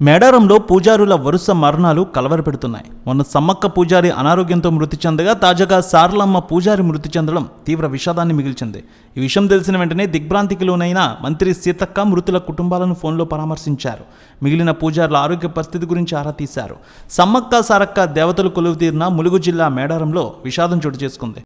మేడారంలో పూజారుల వరుస మరణాలు కలవరపెడుతున్నాయి. మొన్న సమ్మక్క పూజారి అనారోగ్యంతో మృతి చెందగా తాజాగా సారలమ్మ పూజారి మృతి చెందడం తీవ్ర విషాదాన్ని మిగిల్చింది. ఈ విషయం తెలిసిన వెంటనే దిగ్భ్రాంతికి లోనైన మంత్రి సీతక్క మృతుల కుటుంబాలను ఫోన్లో పరామర్శించారు. మిగిలిన పూజారుల ఆరోగ్య పరిస్థితి గురించి ఆరా తీశారు. సమ్మక్క సారక్క దేవతలు కొలువుతీరిన ములుగు జిల్లా మేడారంలో విషాదం చోటు చేసుకుంది.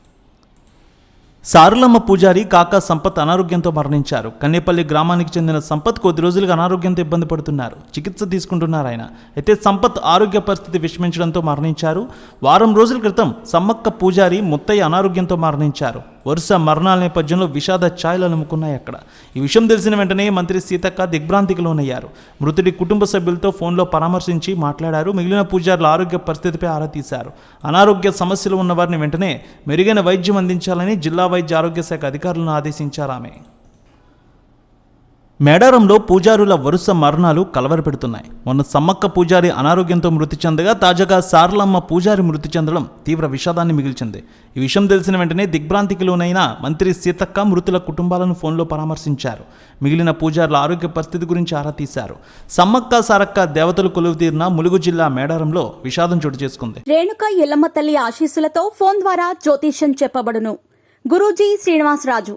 సారులమ్మ పూజారి కాకా సంపత్ అనారోగ్యంతో మరణించారు. కన్నేపల్లి గ్రామానికి చెందిన సంపత్ కొద్ది రోజులుగా అనారోగ్యంతో ఇబ్బంది పడుతున్నారు. చికిత్స తీసుకుంటున్నారు ఆయన. అయితే సంపత్ ఆరోగ్య పరిస్థితి విషమించడంతో మరణించారు. వారం రోజుల క్రితం సమ్మక్క పూజారి ముత్తయ్య అనారోగ్యంతో మరణించారు. వరుస మరణాల నేపథ్యంలో విషాద ఛాయలు అలుముకున్నాయి అక్కడ. ఈ విషయం తెలిసిన వెంటనే మంత్రి సీతక్క దిగ్భ్రాంతికి లోనయ్యారు. మృతుడి కుటుంబ సభ్యులతో ఫోన్లో పరామర్శించి మాట్లాడారు. మిగిలిన పూజారుల ఆరోగ్య పరిస్థితిపై ఆరా తీశారు. అనారోగ్య సమస్యలు ఉన్న వారిని వెంటనే మెరుగైన వైద్యం అందించాలని జిల్లా వైద్య ఆరోగ్య శాఖ అధికారులను ఆదేశించారు ఆమె. మేడారంలో పూజారుల వరుస మరణాలు కలవరపెడుతున్నాయి. మొన్న సమ్మక్క పూజారి అనారోగ్యంతో మృతి చెందగా తాజాగా సారలమ్మ పూజారి మృతి చెందడం తీవ్ర విషాదాన్ని మిగిల్చింది. ఈ విషయం తెలిసిన వెంటనే దిగ్భ్రాంతికి లోనైన మంత్రి సీతక్క మృతుల కుటుంబాలను ఫోన్లో పరామర్శించారు. మిగిలిన పూజారుల ఆరోగ్య పరిస్థితి గురించి ఆరా తీశారు. సమ్మక్క సారక్క దేవతలు కొలువు తీరిన ములుగు జిల్లా మేడారంలో విషాదం చోటు చేసుకుంది. రేణుక ఎల్లమ్మ తల్లి ఆశీస్సులతో ఫోన్ ద్వారా జ్యోతిష్యం చెప్పబడును. గురూజీ శ్రీనివాసరాజు.